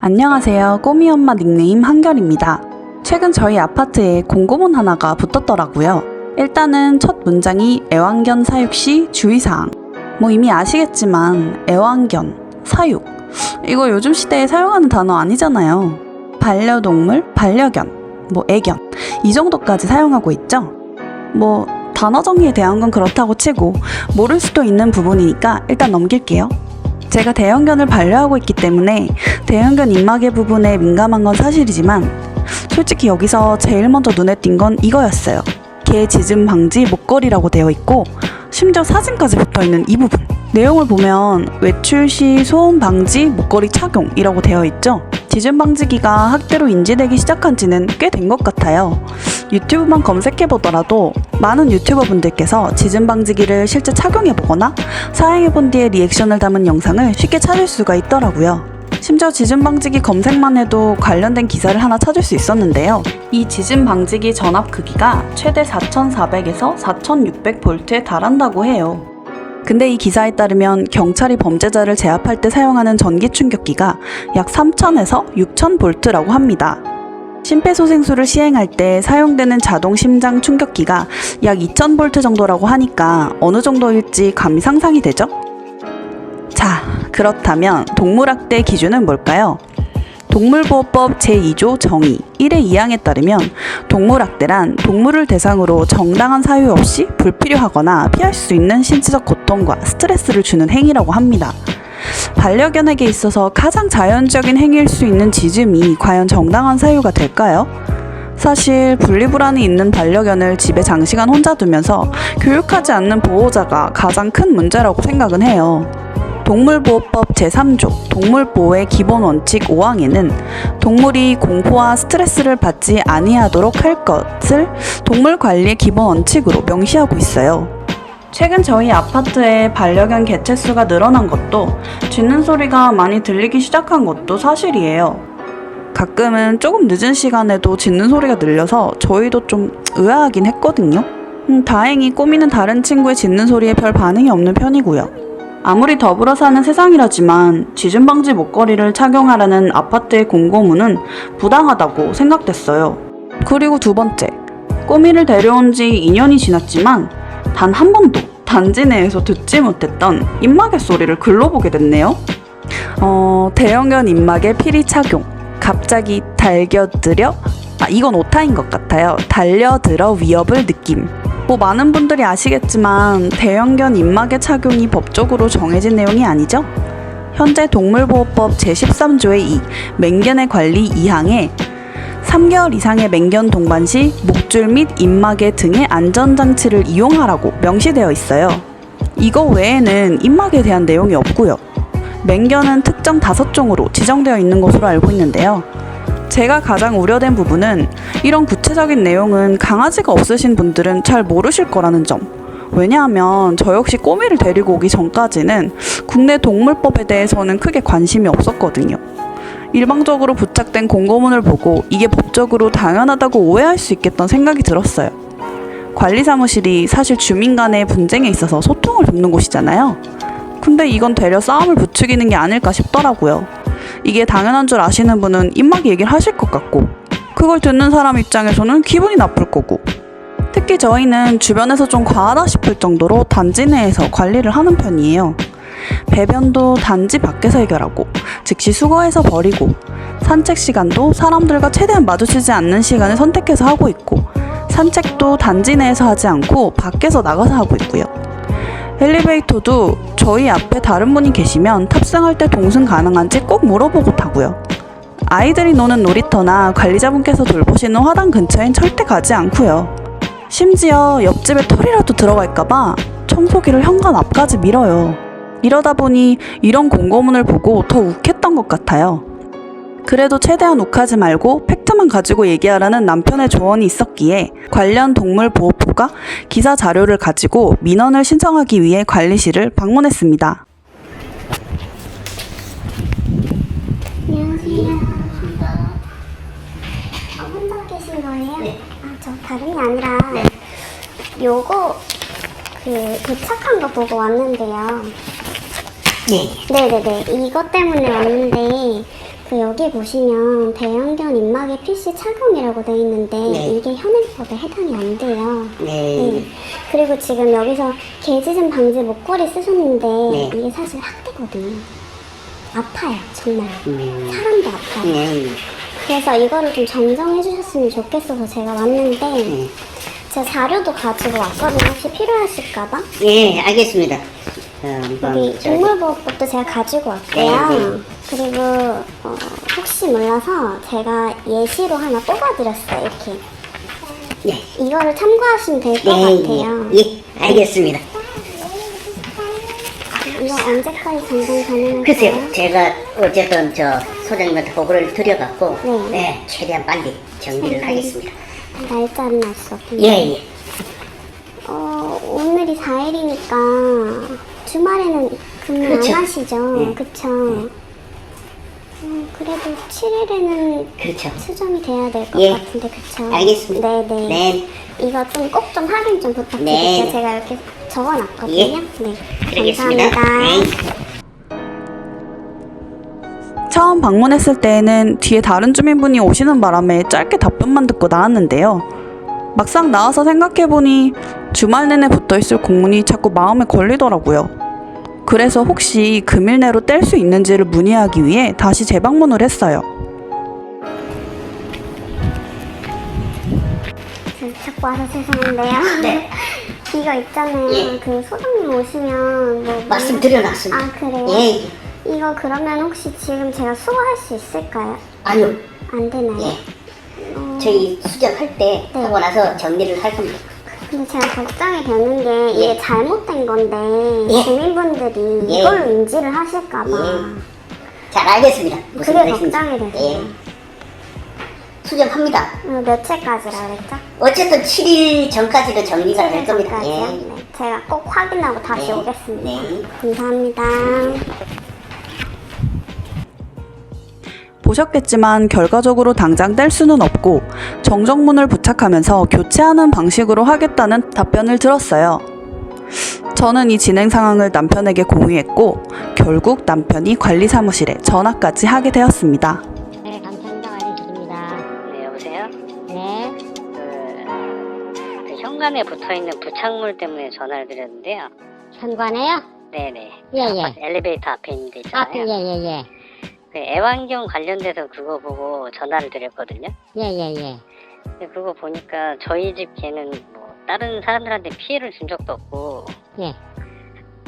안녕하세요. 꼬미 엄마 닉네임 한결입니다. 최근 저희 아파트에 공고문 하나가 붙었더라고요. 일단은 첫 문장이 애완견 사육 시 주의사항. 뭐 이미 아시겠지만 애완견, 사육. 이거 요즘 시대에 사용하는 단어 아니잖아요. 반려동물, 반려견, 뭐 애견. 이 정도까지 사용하고 있죠? 뭐 단어 정리에 대한 건 그렇다고 치고 모를 수도 있는 부분이니까 일단 넘길게요. 제가 대형견을 반려하고 있기 때문에 대형견 입마개 부분에 민감한 건 사실이지만 솔직히 여기서 제일 먼저 눈에 띈 건 이거였어요. 개 짖음 방지 목걸이라고 되어 있고 심지어 사진까지 붙어 있는 이 부분. 내용을 보면 외출 시 소음 방지 목걸이 착용이라고 되어 있죠. 짖음 방지기가 학대로 인지되기 시작한 지는 꽤 된 것 같아요. 유튜브만 검색해 보더라도 많은 유튜버 분들께서 짖음 방지기를 실제 착용해 보거나 사용해 본 뒤에 리액션을 담은 영상을 쉽게 찾을 수가 있더라고요. 심지어 짖음 방지기 검색만 해도 관련된 기사를 하나 찾을 수 있었는데요. 이 짖음 방지기 전압 크기가 최대 4,400에서 4,600볼트에 달한다고 해요. 근데 이 기사에 따르면 경찰이 범죄자를 제압할 때 사용하는 전기 충격기가 약 3,000에서 6,000볼트라고 합니다. 심폐소생술을 시행할 때 사용되는 자동 심장 충격기가 약 2000볼트 정도라고 하니까 어느 정도일지 감이 상상이 되죠? 자, 그렇다면 동물학대 기준은 뭘까요? 동물보호법 제2조 정의 1의 2항에 따르면 동물학대란 동물을 대상으로 정당한 사유 없이 불필요하거나 피할 수 있는 신체적 고통과 스트레스를 주는 행위라고 합니다. 반려견에게 있어서 가장 자연적인 행위일 수 있는 짖음이 과연 정당한 사유가 될까요? 사실 분리불안이 있는 반려견을 집에 장시간 혼자 두면서 교육하지 않는 보호자가 가장 큰 문제라고 생각은 해요. 동물보호법 제3조 동물보호의 기본 원칙 5항에는 동물이 공포와 스트레스를 받지 아니하도록 할 것을 동물 관리의 기본 원칙으로 명시하고 있어요. 최근 저희 아파트에 반려견 개체 수가 늘어난 것도 짖는 소리가 많이 들리기 시작한 것도 사실이에요. 가끔은 조금 늦은 시간에도 짖는 소리가 들려서 저희도 좀 의아하긴 했거든요. 음, 다행히 꼬미는 다른 친구의 짖는 소리에 별 반응이 없는 편이고요. 아무리 더불어 사는 세상이라지만 짖음 방지 목걸이를 착용하라는 아파트의 공고문은 부당하다고 생각됐어요. 그리고 두 번째, 꼬미를 데려온 지 2년이 지났지만 단 한 번도 단지 내에서 듣지 못했던 입마개 소리를 글러보게 됐네요. 어, 대형견 입마개 피리 착용. 갑자기 달겨들여 아 이건 오타인 것 같아요. 달려들어 위협을 느낌. 뭐 많은 분들이 아시겠지만 대형견 입마개 착용이 법적으로 정해진 내용이 아니죠? 현재 동물보호법 제13조의 2 맹견의 관리 2항에 3개월 이상의 맹견 동반 시 목줄 및 입마개 등의 안전장치를 이용하라고 명시되어 있어요. 이거 외에는 입마개에 대한 내용이 없고요. 맹견은 특정 다섯 종으로 지정되어 있는 것으로 알고 있는데요. 제가 가장 우려된 부분은 이런 구체적인 내용은 강아지가 없으신 분들은 잘 모르실 거라는 점. 왜냐하면 저 역시 꼬미를 데리고 오기 전까지는 국내 동물법에 대해서는 크게 관심이 없었거든요. 일방적으로 부착된 공고문을 보고 이게 법적으로 당연하다고 오해할 수 있겠다는 생각이 들었어요. 관리 사무실이 사실 주민 간의 분쟁에 있어서 소통을 돕는 곳이잖아요. 근데 이건 되려 싸움을 부추기는 게 아닐까 싶더라고요. 이게 당연한 줄 아시는 분은 입마개 얘기를 하실 것 같고, 그걸 듣는 사람 입장에서는 기분이 나쁠 거고, 특히 저희는 주변에서 좀 과하다 싶을 정도로 단지 내에서 관리를 하는 편이에요. 배변도 단지 밖에서 해결하고, 즉시 수거해서 버리고, 산책 시간도 사람들과 최대한 마주치지 않는 시간을 선택해서 하고 있고, 산책도 단지 내에서 하지 않고 밖에서 나가서 하고 있고요. 엘리베이터도 저희 앞에 다른 분이 계시면 탑승할 때 동승 가능한지 꼭 물어보고 타고요. 아이들이 노는 놀이터나 관리자분께서 돌보시는 화단 근처엔 절대 가지 않고요. 심지어 옆집에 털이라도 들어갈까봐 청소기를 현관 앞까지 밀어요. 이러다 보니 이런 공고문을 보고 더 욱했던 것 같아요. 그래도 최대한 욱하지 말고 팩트만 가지고 얘기하라는 남편의 조언이 있었기에 관련 동물 보호부가 기사 자료를 가지고 민원을 신청하기 위해 관리실을 방문했습니다. 안녕하세요. 어, 혼자 계신 거예요? 아, 저 다름이 아니라 요거 그 도착한 거 보고 왔는데요. 네. 네네네. 이것 때문에 왔는데 그 여기 보시면 대형견 입막에 PC 착용이라고 돼 있는데 네. 이게 현행법에 해당이 안 돼요. 네. 네. 그리고 지금 여기서 개짖음 방지 목걸이 쓰셨는데 네. 이게 사실 학대거든요. 아파요, 정말. 음. 사람도 아파요. 네. 그래서 이거를 좀 정정해 주셨으면 좋겠어서 제가 왔는데 네. 제가 자료도 가지고 왔거든요. 혹시 필요하실까봐? 예, 알겠습니다. 여기 동물보호법도 제가 가지고 왔고요. 네, 네. 그리고 어, 혹시 몰라서 제가 예시로 하나 뽑아드렸어요. 이렇게 네. 이거를 참고하시면 될것 네, 같아요. 예, 예, 알겠습니다. 이거 언제까지 정정 가능할까요? 글쎄요, 제가 어쨌든 저 소장님한테 보고를 드려갖고, 네. 네, 최대한 빨리 정리를 하겠습니다. 날짜는 알수 없는데. 예, 예. 어, 오늘이 4일이니까 주말에는 근무 그쵸. 안 하시죠? 네. 그쵸? 음, 그래도 7일에는 그렇죠. 수정이 돼야 될 것 예. 같은데, 그쵸? 알겠습니다. 네네. 네. 이거 좀 꼭 좀 확인 좀 부탁드릴게요. 네. 제가 이렇게 적어놨거든요. 예. 네. 그러겠습니다. 감사합니다. 네. 처음 방문했을 때에는 뒤에 다른 주민분이 오시는 바람에 짧게 답변만 듣고 나왔는데요. 막상 나와서 생각해보니 주말 내내 붙어있을 공문이 자꾸 마음에 걸리더라고요. 그래서 혹시 금일 내로 뗄 수 있는지를 문의하기 위해 다시 재방문을 했어요. 저 자꾸 와서 죄송한데요. 네. 이거 있잖아요. 예. 그 소장님 오시면 뭐 말씀드려놨습니다. 아 그래요? 예, 예. 이거 그러면 혹시 지금 제가 수거할 수 있을까요? 아니요, 안 되나요? 예. 어, 저희 수정할 때 네. 하고 나서 정리를 할 겁니다. 근데 제가 걱정이 되는 게 이게 예. 잘못된 건데 예. 주민분들이 예. 이걸로 인지를 하실까봐 예. 잘 알겠습니다. 무슨 그게. 걱정이 돼서요. 예. 수정합니다. 어, 며칠까지라 그랬죠? 어쨌든 7일 전까지는 정리가 될 겁니다. 예. 네. 제가 꼭 확인하고 다시 네. 오겠습니다. 네. 감사합니다. 보셨겠지만 결과적으로 당장 뗄 수는 없고 정정문을 부착하면서 교체하는 방식으로 하겠다는 답변을 들었어요. 저는 이 진행 상황을 남편에게 공유했고 결국 남편이 관리 사무실에 전화까지 하게 되었습니다. 네, 감사합니다. 네, 여보세요? 네, 그, 그 현관에 붙어 있는 부착물 때문에 전화를 드렸는데요. 현관에요? 네네. 예, 예. 아파트 엘리베이터 앞에 있는 데 아, 있잖아요. 그, 예, 예, 예. 그 애완견 관련돼서 그거 보고 전화를 드렸거든요. 예, 예, 예. 근데 그거 보니까 저희 집 개는 뭐 다른 사람들한테 피해를 준 적도 없고 예.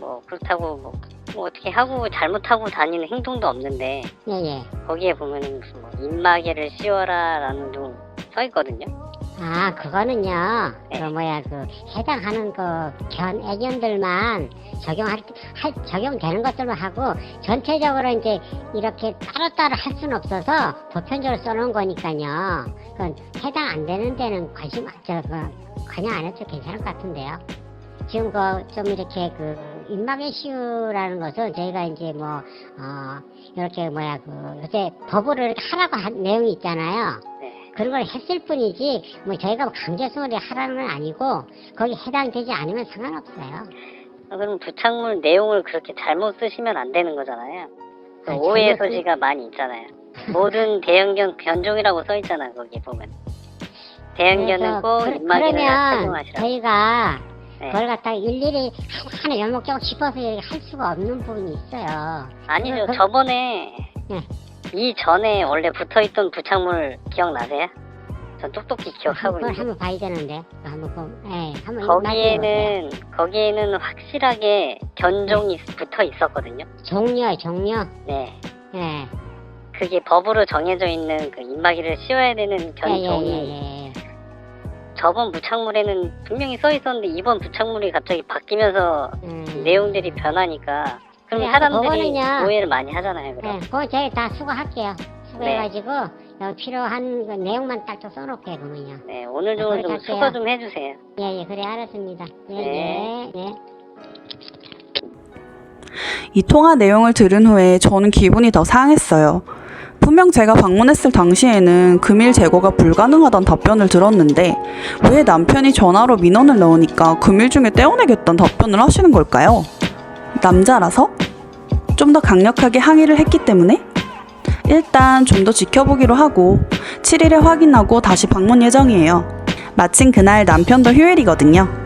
뭐 그렇다고 뭐, 뭐 어떻게 하고 잘못하고 다니는 행동도 없는데 예, 예. 거기에 보면은 무슨 뭐 입마개를 씌워라라는 좀 써 있거든요. 아, 그거는요. 그 네. 뭐야, 그 해당하는 그 견, 애견들만 적용할, 할, 적용되는 것들만 하고 전체적으로 이제 이렇게 따로따로 할 수는 없어서 보편적으로 써놓은 거니까요. 그건 해당 안 되는 데는 관심, 저, 그, 관여 안 해도 괜찮을 것 같은데요. 지금 그 좀 이렇게 그 시우라는 것은 저희가 이제 뭐, 어, 이렇게 뭐야, 그 요새 법으로 하라고 한 내용이 있잖아요. 네. 그런 걸 했을 뿐이지 뭐 저희가 뭐 강제성으로 하라는 건 아니고 거기 해당되지 않으면 상관없어요. 어, 그럼 부착물 내용을 그렇게 잘못 쓰시면 안 되는 거잖아요. 그 아니, 오해 잘못 쓰- 소지가 많이 있잖아요. 모든 대형견 견종이라고 써 있잖아 거기 보면. 대형견은 꼭 그, 입마개를 그러면 착용하시라고. 저희가 네. 그걸 갖다가 일일이 하나 연목적으로 짚어서 할 수가 없는 부분이 있어요. 아니죠. 그- 저번에 네. 이 전에 원래 붙어있던 부착물 기억나세요? 전 똑똑히 기억하고 그걸 있는데 한번 봐야 되는데 한번 보, 예, 한번. 거기에는 거기에는 확실하게 견종이 붙어 있었거든요. 종료, 종료. 네. 예, 그게 법으로 정해져 있는 그 입마개를 씌워야 되는 예, 예, 견종이 예, 예. 저번 부착물에는 분명히 써 있었는데 이번 부착물이 갑자기 바뀌면서 음. 내용들이 변하니까 그럼 네, 사람들이 그거는요. 오해를 많이 하잖아요. 그럼. 네, 그거 저희 다 수고할게요. 수고해가지고 여기 필요한 그 내용만 딱좀 써놓을게요, 그러면요. 네, 오늘 좀 그렇게 수고 할게요. 좀 해주세요. 예, 예, 그래, 알았습니다. 예, 네. 예, 네. 이 통화 내용을 들은 후에 저는 기분이 더 상했어요. 분명 제가 방문했을 당시에는 금일 제거가 불가능하단 답변을 들었는데 왜 남편이 전화로 민원을 넣으니까 금일 중에 떼어내겠다는 답변을 하시는 걸까요? 남자라서? 좀 더 강력하게 항의를 했기 때문에? 일단 좀 더 지켜보기로 하고 7일에 확인하고 다시 방문 예정이에요. 마침 그날 남편도 휴일이거든요.